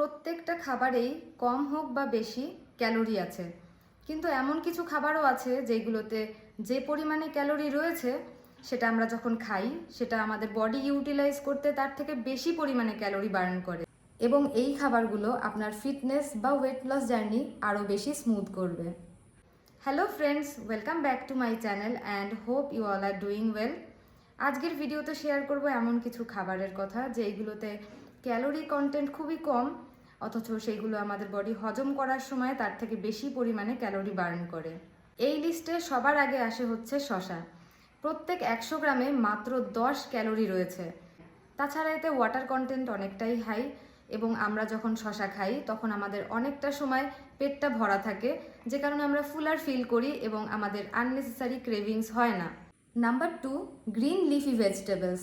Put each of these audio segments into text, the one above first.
প্রত্যেকটা খাবারেই কম হোক বা বেশি ক্যালোরি আছে। কিন্তু এমন কিছু খাবারও আছে যেগুলোতে যে পরিমাণে ক্যালোরি রয়েছে, সেটা আমরা যখন খাই, সেটা আমাদের বডি ইউটিলাইজ করতে তার থেকে বেশি পরিমাণে ক্যালোরি বার্ন করে। এবং এই খাবারগুলো আপনার ফিটনেস বা ওয়েট লস জার্নি আরও বেশি স্মুথ করবে। Hello friends welcome back to my channel and hope you all are doing well আজকের ভিডিওতে শেয়ার করব এমন কিছু খাবারের কথা যেইগুলোতে ক্যালোরি কন্টেন্ট খুবই কম অথচ সেইগুলো আমাদের বডি হজম করার সময় তার থেকে বেশি পরিমাণে ক্যালোরি বার্ন করে। এই লিস্টে সবার আগে আসে হচ্ছে শশা। প্রত্যেক একশো গ্রামে মাত্র দশ ক্যালোরি রয়েছে। তাছাড়া এতে ওয়াটার কন্টেন্ট অনেকটাই হাই এবং আমরা যখন শশা খাই, তখন আমাদের অনেকটা সময় পেটটা ভরা থাকে, যে কারণে আমরা ফুলার ফিল করি এবং আমাদের আননেসেসারি ক্রেভিংস হয় না। Number two green leafy vegetables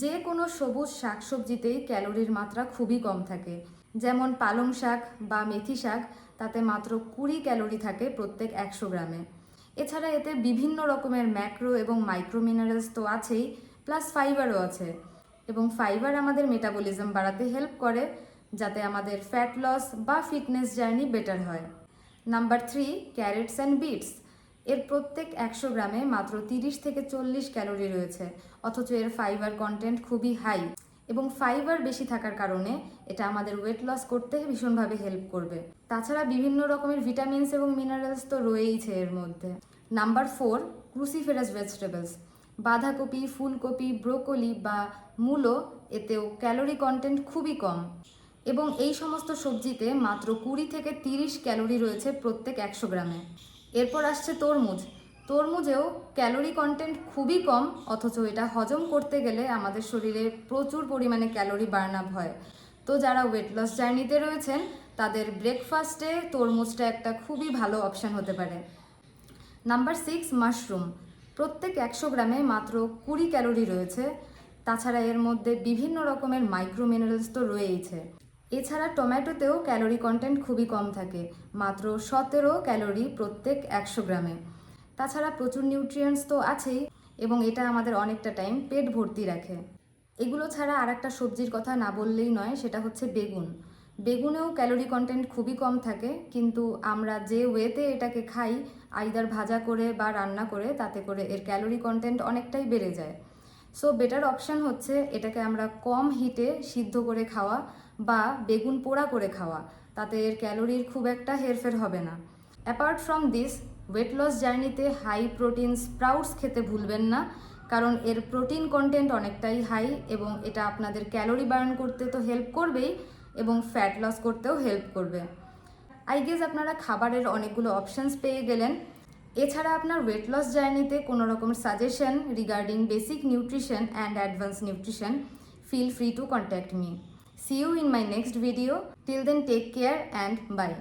যে কোনো সবুজ শাকসবজিতেই ক্যালোরির মাত্রা খুবই কম থাকে। যেমন পালং শাক বা মেথি শাক, তাতে মাত্র কুড়ি ক্যালোরি থাকে প্রত্যেক একশো গ্রামে। এছাড়া এতে বিভিন্ন রকমের ম্যাক্রো এবং মাইক্রো মিনারেলস তো আছেই, প্লাস ফাইবারও আছে। এবং ফাইবার আমাদের মেটাবলিজম বাড়াতে হেল্প করে, যাতে আমাদের ফ্যাট লস বা ফিটনেস জার্নি বেটার হয়। Number three carrots and beets এর প্রত্যেক একশো গ্রামে মাত্র তিরিশ থেকে চল্লিশ ক্যালোরি রয়েছে, অথচ এর ফাইবার কন্টেন্ট খুবই হাই এবং ফাইবার বেশি থাকার কারণে এটা আমাদের ওয়েট লস করতে ভীষণভাবে হেল্প করবে। তাছাড়া বিভিন্ন রকমের ভিটামিনস এবং মিনারেলস তো রয়েইছে এর মধ্যে। নাম্বার ফোর ক্রুসিফেরাস ভেজিটেবলস বাঁধাকপি, ফুলকপি ব্রোকলি বা মূলো এতেও ক্যালোরি কন্টেন্ট খুবই কম। এবং এই সমস্ত সবজিতে মাত্র কুড়ি থেকে তিরিশ ক্যালোরি রয়েছে প্রত্যেক একশো গ্রামে। এরপর আসছে তরমুজ। তরমুজেও ক্যালোরি কন্টেন্ট খুবই কম, অথচ এটা হজম করতে গেলে আমাদের শরীরে প্রচুর পরিমাণে ক্যালোরি বার্ন আপ হয়। তো যারা ওয়েট লস জার্নিতে রয়েছেন, তাদের ব্রেকফাস্টে তরমুজটা একটা খুবই ভালো অপশন হতে পারে। নাম্বার সিক্স মাশরুম প্রত্যেক একশো গ্রামে মাত্র কুড়ি ক্যালোরি রয়েছে। তাছাড়া এর মধ্যে বিভিন্ন রকমের মাইক্রো মিনারেলস তো রয়েইছে। এছাড়া টমেটোতেও ক্যালোরি কন্টেন্ট খুবই কম থাকে। মাত্র সতেরো ক্যালোরি প্রত্যেক একশো গ্রামে। তাছাড়া প্রচুর নিউট্রিয়েন্টস তো আছেই এবং এটা আমাদের অনেকটা টাইম পেট ভর্তি রাখে। এগুলো ছাড়া আর একটা সবজির কথা না বললেই নয়, সেটা হচ্ছে বেগুন। বেগুনেও ক্যালোরি কন্টেন্ট খুবই কম থাকে, কিন্তু আমরা যে ওয়েতে এটাকে খাই আইদার ভাজা করে বা রান্না করে, তাতে করে এর ক্যালোরি কন্টেন্ট অনেকটাই বেড়ে যায়। সো বেটার অপশান হচ্ছে এটাকে আমরা কম হিটে সিদ্ধ করে খাওয়া বা বেগুন পোড়া করে খাওয়া, তাতে এর ক্যালোরির খুব একটা হেরফের হবে না। Apart from this weight loss জার্নিতে হাই প্রোটিন স্প্রাউটস খেতে ভুলবেন না, কারণ এর প্রোটিন কন্টেন্ট অনেকটাই হাই এবং এটা আপনাদের ক্যালোরি বার্ন করতে তো হেল্প করবেই এবং ফ্যাট লস করতেও হেল্প করবে। আই গেস আপনারা খাবারের অনেকগুলো অপশানস পেয়ে গেলেন। এছাড়া আপনার ওয়েট লস জার্নিতে কোনো রকম suggestion regarding basic nutrition and advance nutrition feel free to contact me see you in my next video till then take care and bye